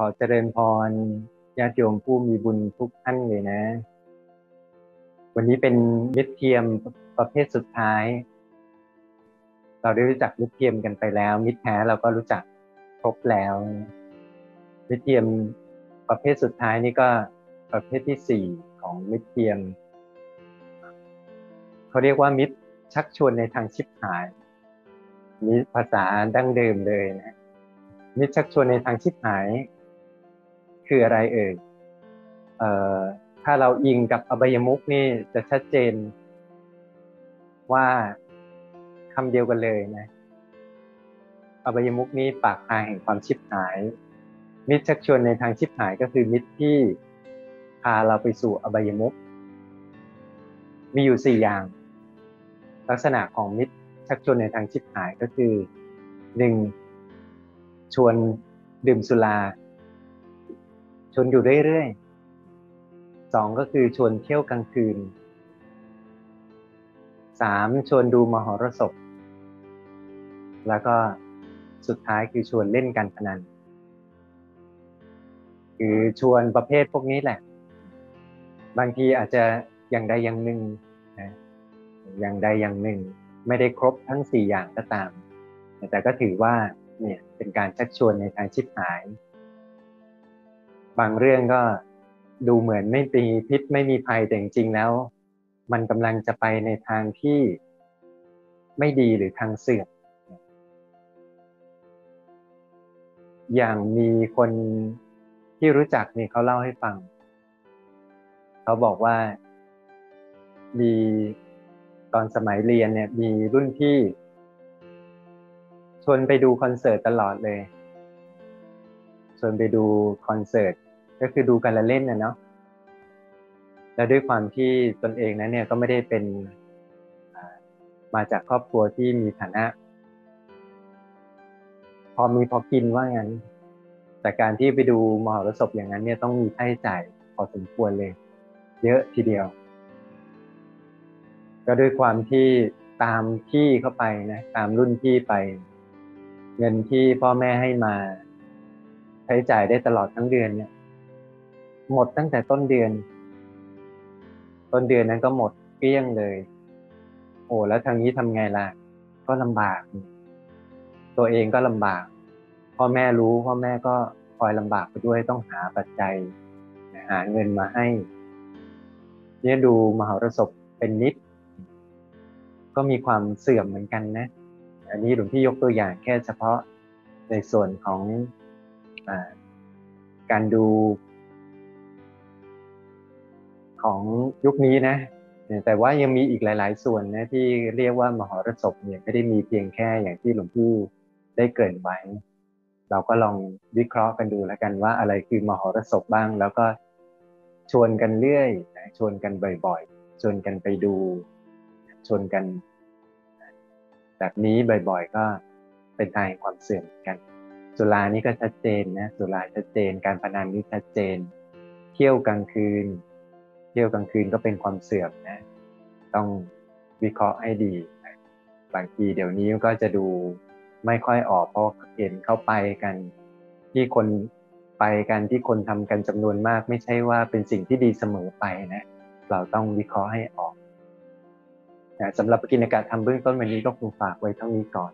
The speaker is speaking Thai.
ขอเจริญพรญาติโยมผู้มีบุญทุกท่านเลยนะ วันนี้เป็นมิตรเทียมประเภทสุดท้าย เราได้รู้จักมิตรเทียมกันไปแล้ว มิตรแท้เราก็รู้จักครบแล้วมิตรเทียมประเภทสุดท้ายนี่ก็ประเภทที่สี่ของมิตรเทียมเขาเรียกว่ามิตรชักชวนในทางชิบหายนี่ภาษาดั้งเดิมเลยนะมิตรชักชวนในทางชิบหาย คืออะไรเอ่ยเอ่อถ้าเราอิงกับอบายมุกนี่จะชัดเจน ว่าคำเดียวกันเลยนะอบายมุกนี้ปากทางแห่งความชิบหาย มิตรชักชวนในทางชิบหายก็คือมิตรที่พาเราไปสู่อบายมุกมีอยู่สี่อย่าง ลักษณะของมิตรชักชวนในทางชิบหายก็คือหนึ่งชวนดื่มสุรา ชวนอยู่เรื่อยๆสองก็คือชวนเที่ยวกลางคืนสามชวนดูมหรสพ แล้วก็สุดท้ายคือชวนเล่นการพนัน คือชวนประเภทพวกนี้แหละ บางทีอาจจะอย่างใดอย่างหนึ่งนะอย่างใดอย่างหนึ่ง ไม่ได้ครบทั้งสี่อย่างก็ตาม แต่ก็ถือว่าเนี่ยเป็นการชักชวนในทางชิบหาย บางเรื่องก็ดูเหมือนไม่มีพิษไม่มีภัยแต่จริงๆแล้ว มันกำลังจะไปในทางที่ไม่ดีหรือทางเสื่อมอย่างมีคนที่รู้จักนี่เขาเล่าให้ฟัง เขาบอกว่ามีตอนสมัยเรียนเนี่ยมีรุ่นพี่ชวนไปดูคอนเสิร์ตตลอดเลยชวนไปดูคอนเสิร์ต ก็คือดูกันละเล่นนะเนาะและด้วยความที่ตนเองนั้นเนี่ยก็ไม่ได้เป็นมาจากครอบครัวที่มีฐานะ พอมีพอกินว่างั้น แต่การที่ไปดูมหรสพอย่างนั้นเนี่ยต้องมีค่าใช้จ่ายพอสมควรเลย เยอะทีเดียว ก็ด้วยความที่ตามพี่เข้าไปนะตามรุ่นพี่ไป เงินที่พ่อแม่ให้มา ใช้จ่ายได้ตลอดทั้งเดือนเนี่ย หมดตั้งแต่ต้นเดือน ต้นเดือนนั้นก็หมดเกลี้ยงเลย โอ้แล้วทางนี้ทำไงล่ะ ก็ลำบาก ตัวเองก็ลำบาก พ่อแม่รู้พ่อแม่ก็คอยลำบากไปด้วยต้องหาปัจจัย หาเงินมาให้ เนี่ยดูมหรสพเป็นนิด ก็มีความเสื่อมเหมือนกันนะ อันนี้หลวงพี่ยกตัวอย่างแค่เฉพาะในส่วนของอการดู ของยุคนี้นะแต่ว่ายังมีอีกหลาย ๆ ส่วนนะที่เรียกว่ามหรสพเนี่ยไม่ได้มีเพียงแค่อย่างที่หลวงพี่ได้เกิดไว้ เราก็ลองวิเคราะห์กันดูแล้วกันว่าอะไรคือมหรสพบ้าง แล้วก็ชวนกันเรื่อยชวนกันบ่อยๆ ชวนกันไปดู ชวนกัน แบบนี้บ่อยๆ ก็เป็นทางความเสื่อมกันสุรานี้ก็ชัดเจนนะสุราชัดเจน การพนันนี้ชัดเจน เที่ยวกลางคืน ที่ยวกลางคืนก็เป็นความเสื่อมนะ ต้องวิเคราะห์ให้ดี บางทีเดี๋ยวนี้ก็จะดูไม่ค่อยออกเพราะเห็นเข้าไปกันที่คนไปกันที่คนทำกันจำนวนมาก ไม่ใช่ว่าเป็นสิ่งที่ดีเสมอไปนะ เราต้องวิเคราะห์ให้ออกนะสำหรับกินอากาศทำเบื้องต้นวันนี้ก็คงฝากไว้เท่านี้ก่อน